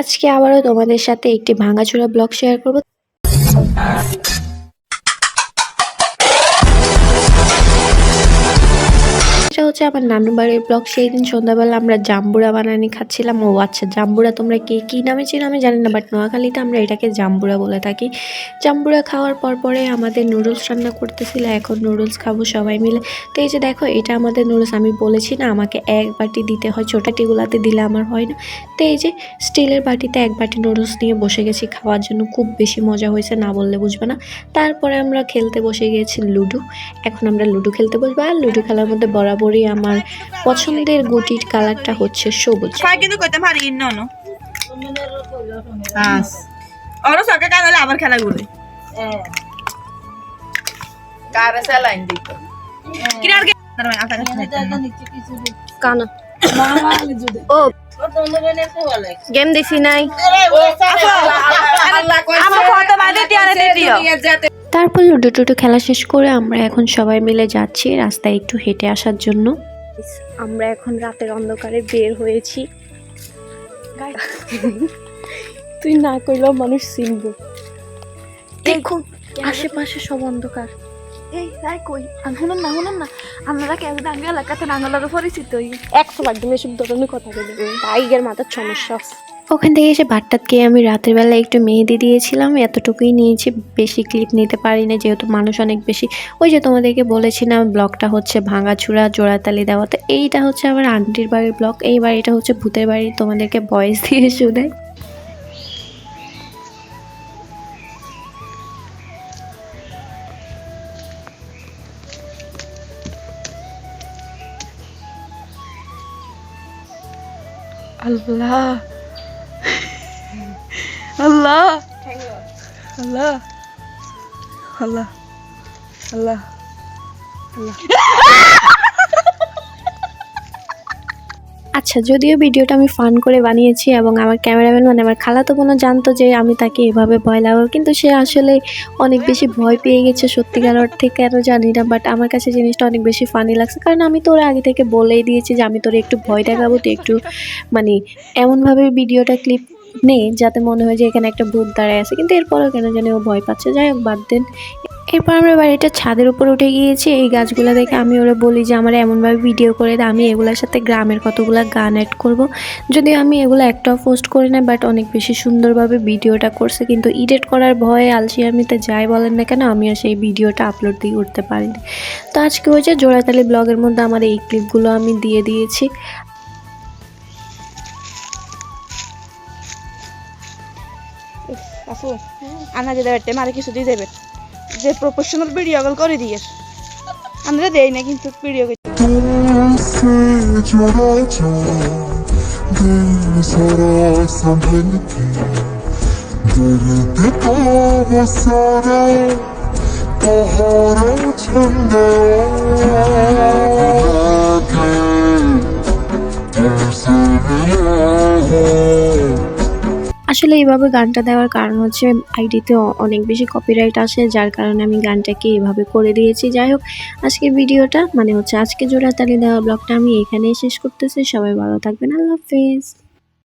আজকে আবারও তোমাদের সাথে একটি ভাঙাচোরা ব্লগ শেয়ার করব। এটা হচ্ছে আমার নানু বাড়ির ব্লগ সেই দিন সন্ধ্যাবেলা আমরা জাম্বুরা বানানি খাচ্ছিলাম। ও আচ্ছা জাম্বুরা তোমরা কে, কী নামে চিনো আমি জানি না বাট নোয়াখালীতে আমরা এটাকে জাম্বুরা বলে থাকি। জাম্বুরা খাওয়ার পর পরে আমাদের নুডলস রান্না করতেছিল, এখন নুডলস খাব সবাই মিলে। তো এই যে দেখো, এটা আমাদের নুডলস, আমি বলেছি না, আমাকে এক বাটি দিতে হয় ছোটাটিগুলাতে দিলে আমার হয় না। তো এই যে স্টিলের বাটিতে এক বাটি নুডলস নিয়ে বসে গেছি, খাওয়ার জন্য খুব বেশি মজা হয়েছে, না বললে বুঝবে না। তারপরে আমরা খেলতে বসে গিয়েছি লুডো। এখন আমরা লুডো খেলতে বসবো, আর লুডো খেলার মধ্যে বরাবরই আমার পছন্দের গুটির কালারটা হচ্ছে সবুজ। কিন্তু কইতে পারি ইন্ন ন আস। ওরা সকাল কানালে আবার খেলা গুলো কারে দিত? আতা কানা। ও। গেম দেখি নাই। আমার দিও। তারপর লুডো টুডো খেলা শেষ করে আমরা এখন সবাই মিলে যাচ্ছি রাস্তায় একটু হেঁটে আসার জন্য। আমরা এখন রাতের অন্ধকারে বের হয়েছি। তুই না করলেও মানুষ চিনব। দেখুন আশেপাশে সব অন্ধকার। এই তাই কই? আমি শুনুন না শুনুন না। আপনারা কেউ দাঙ্গা এলাকাতে নাঙ্গলারও পরিচিত একশো একদম এসব ধরনের কথা বলি। বাইকের মাথার সমস্যা। ওখান থেকে এসে ভাতটাত খেয়ে আমি রাতের বেলা একটু মেহেদি দিয়েছিলাম, এতটুকুই নিয়েছি। বেশি ক্লিপ নিতে পারি না যেহেতু মানুষ অনেক বেশি। ওই যে তোমাদেরকে বলেছিলাম, ব্লগটা হচ্ছে ভাঙাচুরা, জোড়াতালি দেওয়া। তো এইটা হচ্ছে আমার আন্টির বাড়ির ব্লগ এই বাড়িটা হচ্ছে ভূতের বাড়ি, তোমাদেরকে বয়স দিয়ে শুনে আল্লাহ। আল্লাহ। আল্লাহ। আল্লাহ। আল্লাহ। আচ্ছা যদিও ভিডিওটা আমি ফান করে বানিয়েছি এবং আমার ক্যামেরাম্যান মানে আমার খালাতো বোনও জানতো যে আমি তাকে এভাবে ভয় লাগাবো কিন্তু সে আসলে অনেক বেশি ভয় পেয়ে গেছে সত্যিকার অর্থে কেন জানি না বাট আমার কাছে জিনিসটা অনেক বেশি ফানি লাগছে। কারণ আমি তোর আগে থেকে বলেই দিয়েছি যে আমি তোর একটু ভয় দেখাবো তুই একটু মানে এমনভাবে ভিডিওটা ক্লিপ নে যাতে মনে হয় যে এখানে একটা ভূত দাঁড়ায় আছে। কিন্তু এরপরও কেন জানি ও ভয় পাচ্ছে। যাই হোক, বাদ দেন। এরপর আমরা বাড়িটা ছাদের উপর উঠে গিয়েছি। এই গাছগুলো দেখে আমি ওরা বলি যে, আমার এমনভাবে ভিডিও করে দে। আমি এগুলোর সাথে গ্রামের কতগুলো গান অ্যাড করব। যদিও আমি এগুলো একটাও পোস্ট করি না বাট অনেক বেশি সুন্দরভাবে ভিডিওটা করছে। কিন্তু এডিট করার ভয়ে আলসিয়ামিতে যাই বলেন না কেন, আমিও সেই ভিডিওটা আপলোড দিয়ে উঠতে পারিনি। তো আজকে হয়েছে জোড়াতালি ব্লগের মধ্যে আমার এই ক্লিপগুলো আমি দিয়ে দিয়েছি। আপু আনা যে দেবে মারে কিছু দিয়ে দেবে। যে প্রফেশনাল ভিডিও কল করে দিয়ে। আমরা দেই না কিন্তু ভিডিও করে। আসলে এইভাবে গানটা দেওয়ার কারণ হচ্ছে আইডিতে অনেক বেশি কপিরাইট আসে, যার কারণে আমি গানটাকে এভাবে করে দিয়েছি। যাই হোক আজকে ভিডিওটা মানে হচ্ছে আজকে জোড়াতালি দেওয়া ব্লগটা আমি এখানেই শেষ করতেছি। সবাই ভালো থাকবেন। আল্লাহ হাফেজ।